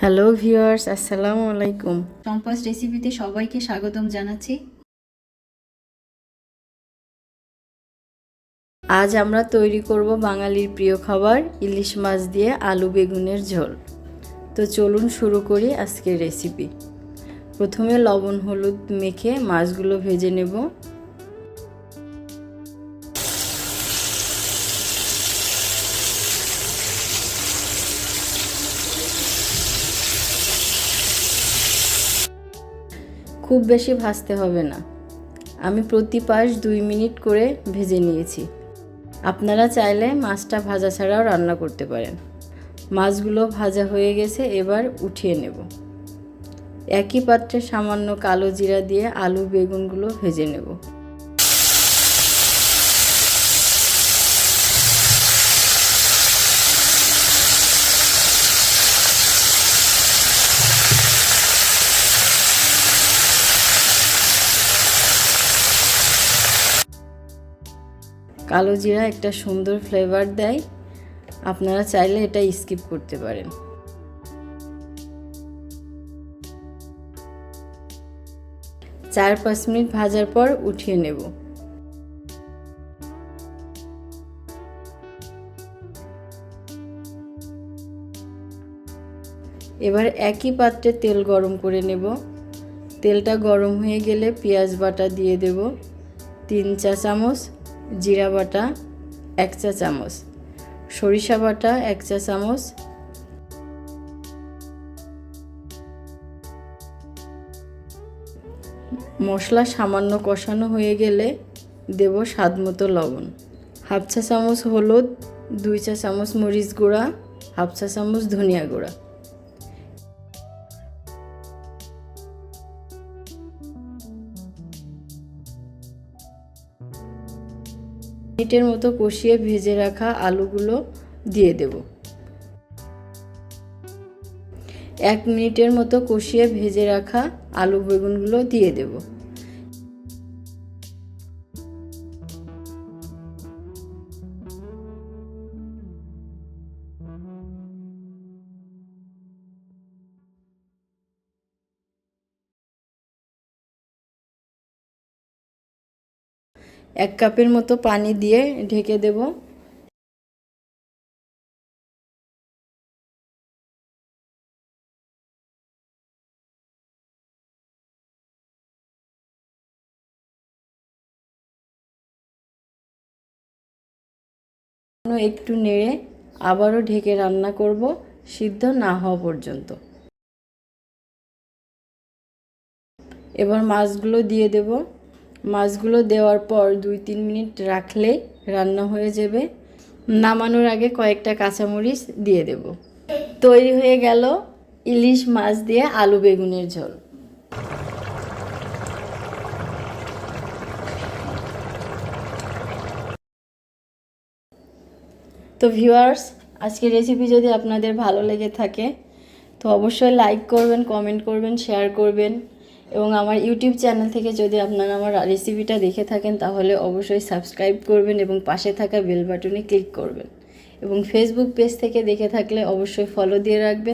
Hello viewers আসসালামু আলাইকুম চম্পাস রেসিপিতে সবাইকে স্বাগতম জানাচ্ছি। আজ আমরা তৈরি করব বাঙালির প্রিয় খাবার ইলিশ মাছ দিয়ে আলু বেগুনের ঝোল। তো চলুন শুরু করি আজকের রেসিপি প্রথমে লবণ হলুদ মেখে মাছগুলো ভেজে নেব। খুব বেশি ভাজতে হবে না। আমি প্রতি পাশ দুই মিনিট করে ভেজে নিয়েছি। আপনারা চাইলে মাছটা ভাজা ছাড়াও রান্না করতে পারেন। মাছগুলো ভাজা হয়ে গেছে, এবার উঠিয়ে নেব। একই পাত্রে সামান্য কালো জিরা দিয়ে আলু বেগুনগুলো ভেজে নেব। কালো জিরা একটা সুন্দর ফ্লেভার দেয়। আপনারা চাইলে এটা স্কিপ করতে পারেন। চার পাঁচ মিনিট ভাজার পর উঠিয়ে নেব। এবার একই পাত্রে তেল গরম করে নেব। তেলটা গরম হয়ে গেলে পেঁয়াজ বাটা দিয়ে দেব। তিন চা চামচ জিরা বাটা, এক চা চামচ। সরিষা বাটা, এক চা চামচ। মশলা সামান্য কষানো হয়ে গেলে দেব স্বাদ মতো লবণ। হাফ চা চামচ হলুদ, দুই চা চামচ মরিচ গুঁড়া, হাফ চা চামচ ধনিয়া গুঁড়া। মিনিটের মতো কষিয়ে ভেজে রাখা আলুগুলো দিয়ে দেব। এক মিনিটের মতো কষিয়ে ভেজে রাখা আলু বেগুনগুলো দিয়ে দেব। এক কাপের মতো পানি দিয়ে ঢেকে দেব। একটু নেড়ে আবারও ঢেকে রান্না করব, সিদ্ধ না হওয়া পর্যন্ত। এবার মাছগুলো দিয়ে দেব। মাছগুলো দেওয়ার পর দুই তিন মিনিট রাখলে রান্না হয়ে যাবে। নামানোর আগে কয়েকটা কাঁচামরিচ দিয়ে দেব। তৈরি হয়ে গেল ইলিশ মাছ দিয়ে আলু বেগুনের ঝোল। তো ভিউয়ার্স, আজকের রেসিপি যদি আপনাদের ভালো লেগে থাকে, তো অবশ্যই লাইক করবেন কমেন্ট করবেন শেয়ার করবেন। এবং আমার ইউটিউব চ্যানেল থেকে যদি আপনারা আমার রেসিপিটা দেখে থাকেন, তাহলে অবশ্যই সাবস্ক্রাইব করবেন এবং পাশে থাকা বেল বাটনে ক্লিক করবেন। এবং ফেসবুক পেজ থেকে দেখে থাকলে অবশ্যই ফলো দিয়ে রাখবেন।